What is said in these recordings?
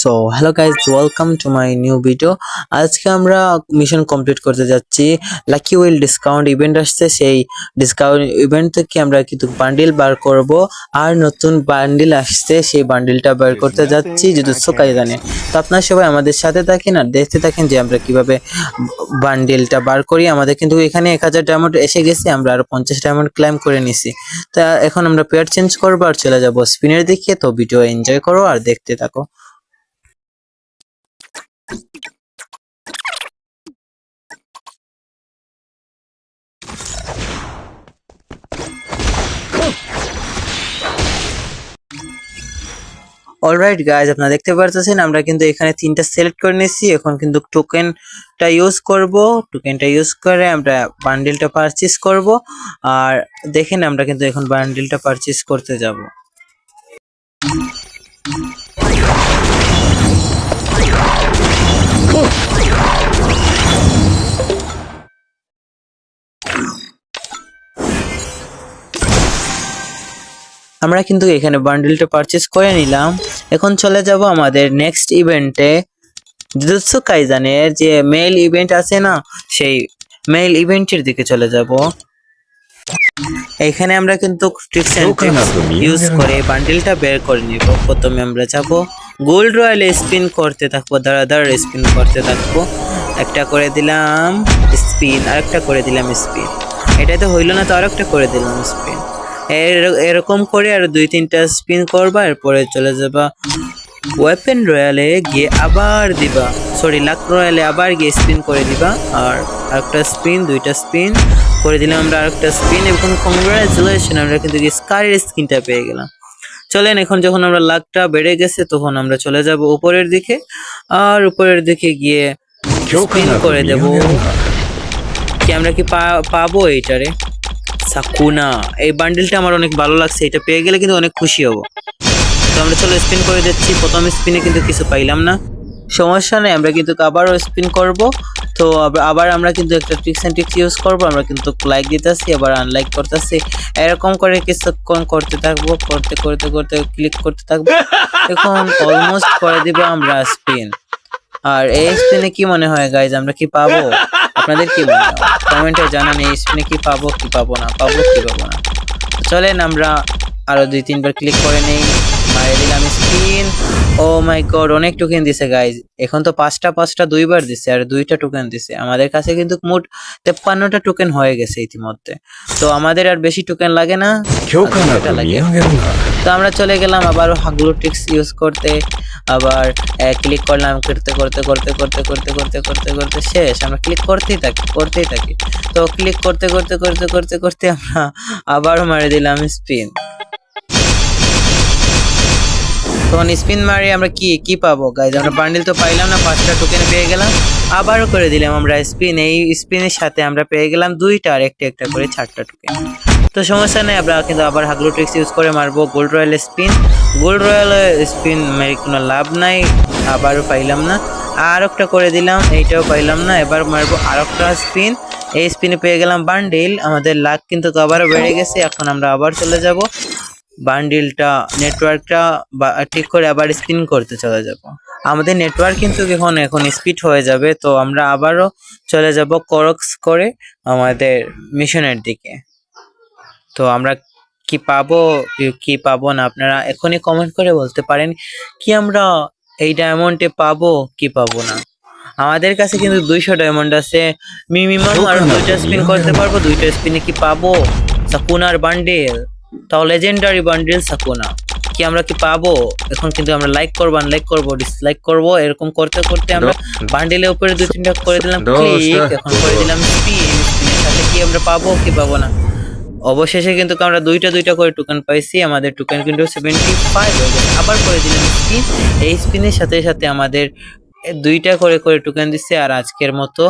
So hello guys welcome to my new video আজকে আমরা mission complete করতে যাচ্ছি। লাকি উইল ডিসকাউন্ট ইভেন্ট আসছে। সেই ডিসকাউন্ট ইভেন্ট থেকে আমরা কিন্তু বান্ডিল বার করব। আর নতুন বান্ডিল আসছে। সেই বান্ডিলটা বার করতে যাচ্ছি যুদ্ধ কাইজানে তো আপনারা সবাই আমাদের সাথে থাকেন আর দেখতে থাকেন যে আমরা কীভাবে বান্ডিলটা বার করি। আমাদের কিন্তু এখানে এক হাজার ডায়মন্ড এসে গেছে। আমরা আরও পঞ্চাশ ডায়মন্ড ক্লাইম করে নিছি। তা এখন আমরা পেয়ার চেঞ্জ করব আর চলে যাব স্পিনের দিকে। তো ভিডিও এনজয় করো আর দেখতে থাকো। অলরাইট গাইজ আপনারা দেখতে পারতেছেন, আমরা কিন্তু এখানে তিনটা সিলেক্ট করে নিয়েছি। এখন কিন্তু টোকেনটা ইউজ করব। টোকেনটা ইউজ করে আমরা বান্ডিলটা পারচেস করব। আর দেখেন, আমরা কিন্তু এখন বান্ডিলটা পারচেস করতে যাব। আমরা কিন্তু এখানে বান্ডিলটা পারচেস করে নিলাম। এখন চলে যাব আমাদের নেক্সট ইভেন্টে জুজুৎসু কাইজানের যে মেল ইভেন্ট আছে না সেই মেল ইভেন্টের দিকে চলে যাব। এখানে আমরা কিন্তু ইউজ করে বান্ডিলটা বের করে নিব। প্রথমে আমরা যাব গোল্ড রয়্যাল স্পিন করতে থাকব। দাঁড়া দাঁড়া স্পিন করতে থাকব। একটা করে দিলাম স্পিন আরেকটা করে দিলাম স্পিন এটা তো হইল না তো আরেকটা করে দিলাম স্পিন এরকম করে আর দুই তিনটা স্পিন করবা এরপরে চলে যাবা ওয়েপেন রয়্যালে গিয়ে আবার দিবা। সরি লাক রয়্যালে আবার গিয়ে স্পিন করে দিবা। আর আরেকটা স্পিন দুইটা স্পিন করে দিলাম আমরা আরেকটা স্পিন এবং কংগ্রাচুলেশন আমরা কিন্তু স্কারের স্কিনটা পেয়ে গেলাম। চলেন এখন যখন আমরা লাকটা বেড়ে গেছে তখন আমরা চলে যাব উপরের দিকে। আর উপরের দিকে গিয়ে স্পিন করে দেব। কি আমরা কি পা- পাবো এইটারে? সাকুনা। এই বান্ডেলটা আমার অনেক ভালো লাগছে এটা পেয়ে গেলে কিন্তু অনেক খুশি হব। তো আমরা চলো স্পিন করে দিচ্ছি। প্রথম স্পিনে কিন্তু কিছু পাইলাম না। সমস্যা নেই আমরা কিন্তু আবারও স্পিন করব। তো আবার আমরা কিন্তু একটা ট্রিক্স অ্যান্ড ট্রিক্স ইউজ করব। আমরা কিন্তু লাইক দিতেছি আবার আনলাইক করতেছি। এরকম করে কিছুক্ষণ করতে থাকব করতে করতে করতে ক্লিক করতে থাকব। এখন অলমোস্ট করে দিব আমরা স্পিন আর এই স্পিনে কি মনে হয় গাইজ আমরা কি পাবো? আপনাদের কি মনে হয়? কমেন্টে জানান এই স্পিনে কি পাবো কি পাবো না পাবো কি পাবো না। চলেন আমরা আরও দুই তিনবার ক্লিক করে নেই। মারিয়ে দিলাম স্পিন। ও মাই গড অনেক টোকেন দিছে গাইজ এখন তো পাঁচটা পাঁচটা দুইবার দিছে আর দুইটা টোকেন দিছে। আমাদের কাছে কিন্তু মোট তেপ্পান্নটা টোকেন হয়ে গেছে ইতিমধ্যে। তো আমাদের আর বেশি টোকেন লাগে না। তো আমরা চলে গেলাম আবার হাগলু ইউজ করতে, আবার ক্লিক করলাম, করতে করতে করতে করতে করতে করতে করতে করতে শেষ। আমরা ক্লিক করতেই থাকি করতেই থাকি। তো ক্লিক করতে করতে করতে করতে করতে আমরা আবারও মারি দিলাম স্পিন তখন স্পিন মারি আমরা কি কি পাবো গাইজ আমরা বান্ডিল তো পাইলাম না, পাঁচটা টোকেন পেয়ে গেলাম। আবারও করে দিলাম আমরা স্পিন এই স্পিনের সাথে আমরা পেয়ে গেলাম দুইটা, আর একটা একটা করে চারটা টোকেন তো সমস্যা নেই, আমরা কিন্তু আবার হাগলু ট্রিক্স ইউজ করে মারবো। Gold royal spin gold royal spin মেরে কোনো লাভ নাই, আবারও পাইলাম না। আর একটা করে দিলাম, এইটাও পাইলাম না, এবার মারবো আর একটা স্পিন এই স্পিনে পেয়ে গেলাম বান্ডিল আমাদের লাক কিন্তু আবারও বেড়ে গেছে, এখন আমরা আবার চলে যাব। বান্ডিলটা নেটওয়ার্কটা ঠিক করে আবার স্পিন করতে চলে যাব। আমাদের নেটওয়ার্ক কিন্তু এখন এখন স্পিড হয়ে যাবে, তো আমরা আবারও চলে যাব করক্স করে আমাদের মিশনের দিকে। তো আমরা কি পাবো কি- পাবো না আপনারা এখনই কমেন্ট করে বলতে পারেন কি আমরা এই ডায়মন্ডে পাবো কি পাবো না। আমাদের কাছে কিন্তু দুইশো ডায়মন্ড আছে। মিনিমাম আর দুইটা স্পিন করতে পারব দুইটা স্পিনে কি পাবো? সাকুনার বান্ডেল তাও লেজেন্ডারি বান্ডেল সাকুনা কি আমরা কি পাবো? এখন কিন্তু আমরা লাইক করব আনলাইক করব ডিসলাইক করব। এরকম করতে করতে আমরা বান্ডেলের উপরে দুই তিনটা করে দিলাম ক্লিক এখন করে দিলাম স্পিন স্পিনের সাথে কি আমরা পাবো কি পাবো না। অবশেষে কিন্তু আমরা দুইটা দুইটা করে টোকেন পাইছি। আমাদের টোকেন কিন্তু সেভেন্টি ফাইভ হয়ে গেছে। আবার করে দিলাম স্পিন এই স্পিনের সাথে সাথে আমাদের দুইটা করে করে টোকেন দিচ্ছে। আর আজকের মতো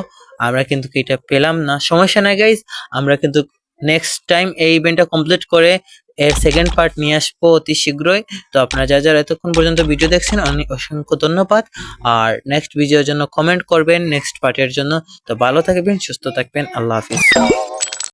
আমরা কিন্তু এটা পেলাম না। সমস্যা নাই গাইজ আমরা কিন্তু নেক্সট টাইম এই ইভেন্টটা কমপ্লিট করে এর সেকেন্ড পার্ট নিয়ে আসব অতি শীঘ্রই। তো আপনারা যা যারা এতক্ষণ পর্যন্ত ভিডিও দেখছেন অনেক অসংখ্য ধন্যবাদ। আর নেক্সট ভিডিওর জন্য কমেন্ট করবেন নেক্সট পার্টের জন্য। তো ভালো থাকবেন, সুস্থ থাকবেন। আল্লাহ হাফিজ।